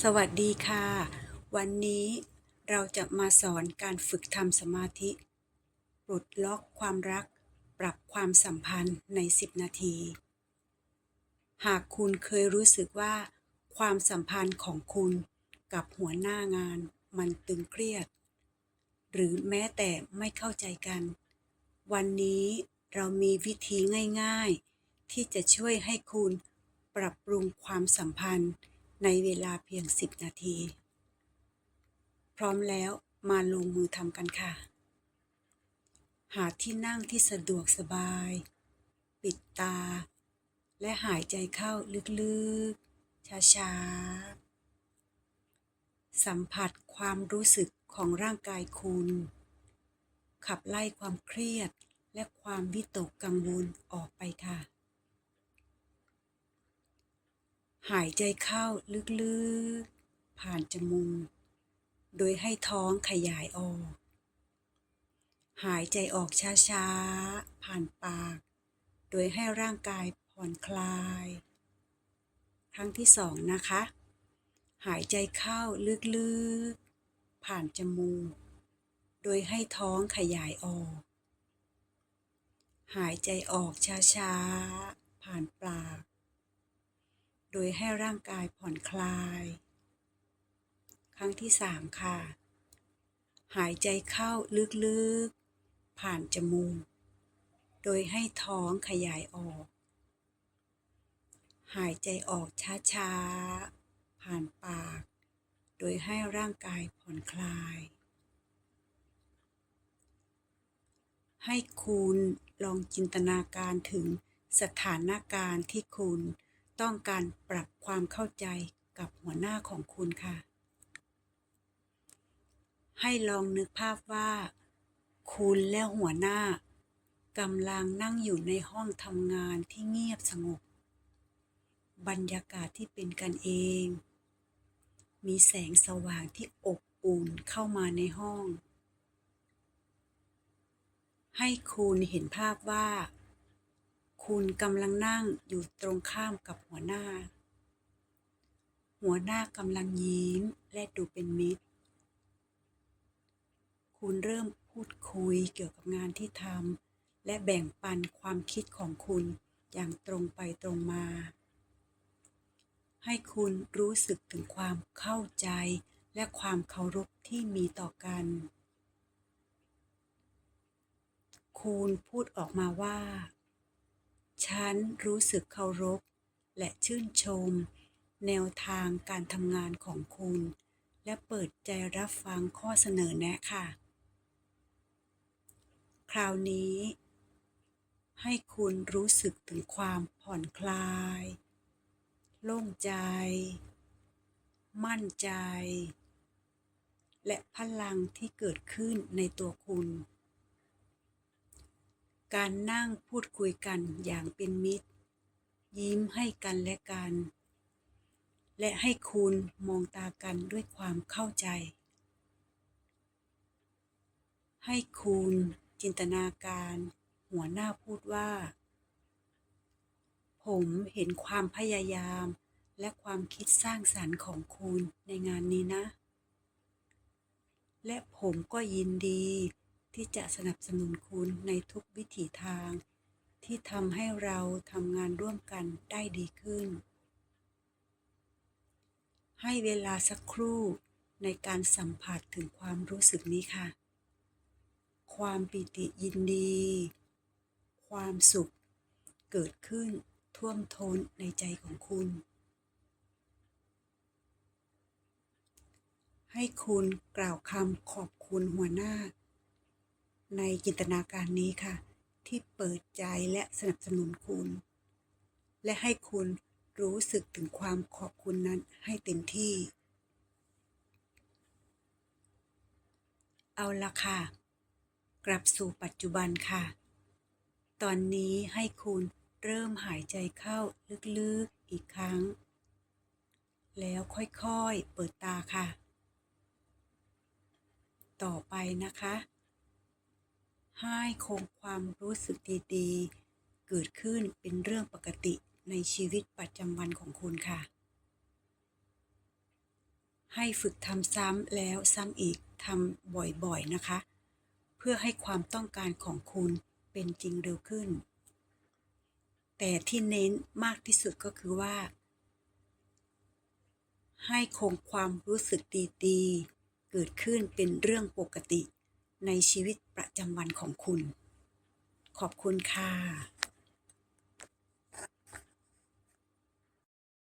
สวัสดีค่ะ วันนี้เราจะมาสอนการฝึกทำสมาธิปลดล็อกความรัก ปรับความสัมพันธ์ใน 10 นาที หากคุณเคยรู้สึกว่า ความสัมพันธ์ของคุณกับหัวหน้างานมันตึงเครียด หรือแม้แต่ไม่เข้าใจกัน วันนี้เรามีวิธีง่าย ๆ ที่จะช่วยให้คุณปรับปรุงความสัมพันธ์ ในเวลาเพียง 10 นาที พร้อมแล้วมาลงมือทำกันค่ะ หาที่นั่งที่สะดวกสบาย ปิดตา และหายใจเข้าลึกๆ ช้าๆ สัมผัสความรู้สึกของร่างกายคุณ ขับไล่ความเครียดและความวิตกกังวลออกไปค่ะ หายใจเข้าลึกๆ ผ่านจมูก โดยให้ท้องขยายออก หายใจออกช้าๆ ผ่านปาก โดยให้ร่างกายผ่อนคลาย ครั้งที่สองนะคะ หายใจเข้าลึกๆ ผ่านจมูก โดยให้ท้องขยายออก หายใจออกช้าๆ ผ่านปาก โดยให้ร่างกายผ่อนคลาย ครั้งที่สามค่ะ หายใจเข้าลึกๆ ผ่านจมูก โดยให้ท้องขยายออก หายใจออกช้าๆ ผ่านปาก โดยให้ร่างกายผ่อนคลาย ให้คุณลองจินตนาการถึงสถานการณ์ที่คุณ ต้องการปรับความเข้าใจกับหัวหน้าของคุณค่ะ ให้ลองนึกภาพว่า คุณและหัวหน้ากำลังนั่งอยู่ในห้องทำงานที่เงียบสงบ บรรยากาศที่เป็นกันเอง มีแสงสว่างที่อบอุ่นเข้ามาในห้อง ให้คุณเห็นภาพว่า คุณกำลังนั่งอยู่ตรงข้ามกับหัวหน้า หัวหน้ากำลังยิ้มและดูเป็นมิตร คุณเริ่มพูดคุยเกี่ยวกับงานที่ทำและแบ่งปันความคิดของคุณอย่างตรงไปตรงมา ให้คุณรู้สึกถึงความเข้าใจและความเคารพที่มีต่อกัน คุณพูดออกมาว่า ฉันรู้สึกเคารพ และชื่นชม แนวทางการทำงานของคุณ และเปิดใจรับฟังข้อเสนอแนะค่ะ คราวนี้ ให้คุณรู้สึกถึงความผ่อนคลาย โล่งใจ มั่นใจ และพลังที่เกิดขึ้นในตัวคุณ การนั่งพูดคุยกันอย่างเป็นมิตร ยิ้มให้กันและกัน และให้คุณมองตากันด้วยความเข้าใจ ให้คุณจินตนาการ หัวหน้าพูดว่า ผมเห็นความพยายามและความคิดสร้างสรรค์ของคุณในงานนี้นะ และผมก็ยินดี ที่จะสนับสนุนคุณในทุกวิถีทาง ที่ทำให้เราทำงานร่วมกันได้ดีขึ้น ให้เวลาสักครู่ในการสัมผัสถึงความรู้สึกนี้ค่ะ ความปิติยินดี ความสุขเกิดขึ้นท่วมท้นในใจของคุณ ให้คุณกล่าวคำขอบคุณหัวหน้า ในจินตนาการนี้ค่ะ ที่เปิดใจและสนับสนุนคุณ และให้คุณรู้สึกถึงความขอบคุณนั้นให้เต็มที่ เอาละค่ะ กลับสู่ปัจจุบันค่ะ ตอนนี้ให้คุณเริ่มหายใจเข้าลึกๆอีกครั้ง แล้วค่อยๆเปิดตาค่ะ ต่อไปนะคะ ให้คงความรู้สึกดีๆ เกิดขึ้นเป็นเรื่องปกติในชีวิตประจำวันของคุณค่ะ ให้ฝึกทำซ้ำแล้วซ้ำอีกทำบ่อยๆนะคะ เพื่อให้ความต้องการของคุณเป็นจริงเร็วขึ้น แต่ที่เน้นมากที่สุดก็คือว่า ให้คงความรู้สึกดีๆ เกิดขึ้นเป็นเรื่องปกติ ในชีวิตประจำวันของคุณ ขอบคุณค่ะ